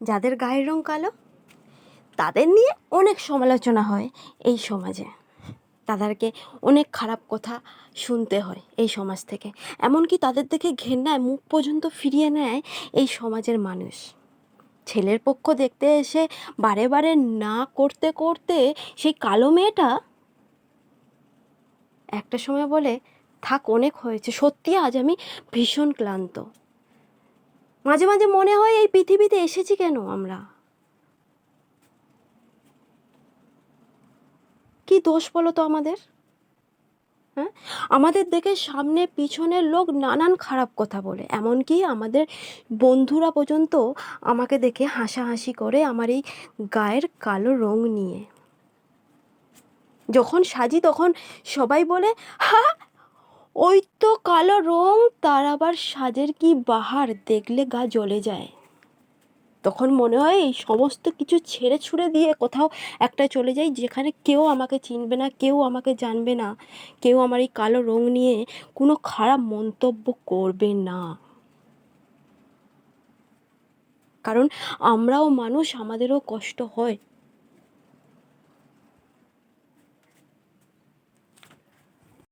যাদের গায়ের রং কালো, তাদের নিয়ে অনেক সমালোচনা হয় এই সমাজে। তাদেরকে অনেক খারাপ কথা শুনতে হয় এই সমাজ থেকে। এমনকি তাদের দেখে ঘেন্নায় মুখ পর্যন্ত ফিরিয়ে নেয় এই সমাজের মানুষ। ছেলের পক্ষ দেখতে এসে বারে বারে না করতে করতে সেই কালো মেয়েটা একটা সময় বলে, থাক, অনেক হয়েছে। সত্যি আজ আমি ভীষণ ক্লান্ত। মাঝে মাঝে মনে হয় এই পৃথিবীতে এসেছি কেন আমরা? কি দোষ বলো তো আমাদের? হ্যাঁ? আমাদের দেখে সামনে পিছনের লোক নানান খারাপ কথা বলে, এমনকি আমাদের বন্ধুরা পর্যন্ত আমাকে দেখে হাসাহাসি করে আমার এই গায়ের কালো রং নিয়ে। যখন সাজি তখন সবাই বলে, হা ওই তো কালো রং, তার আবার সাজের কি বাহার, দেখলে গা জ্বলে যায়। তখন মনে হয় এই সমস্ত কিছু ছেড়ে ছুড়ে দিয়ে কোথাও একটা চলে যাই, যেখানে কেউ আমাকে চিনবে না, কেউ আমাকে জানবে না, কেউ আমার এই কালো রং নিয়ে কোনো খারাপ মন্তব্য করবে না। কারণ আমরাও মানুষ, আমাদেরও কষ্ট হয়।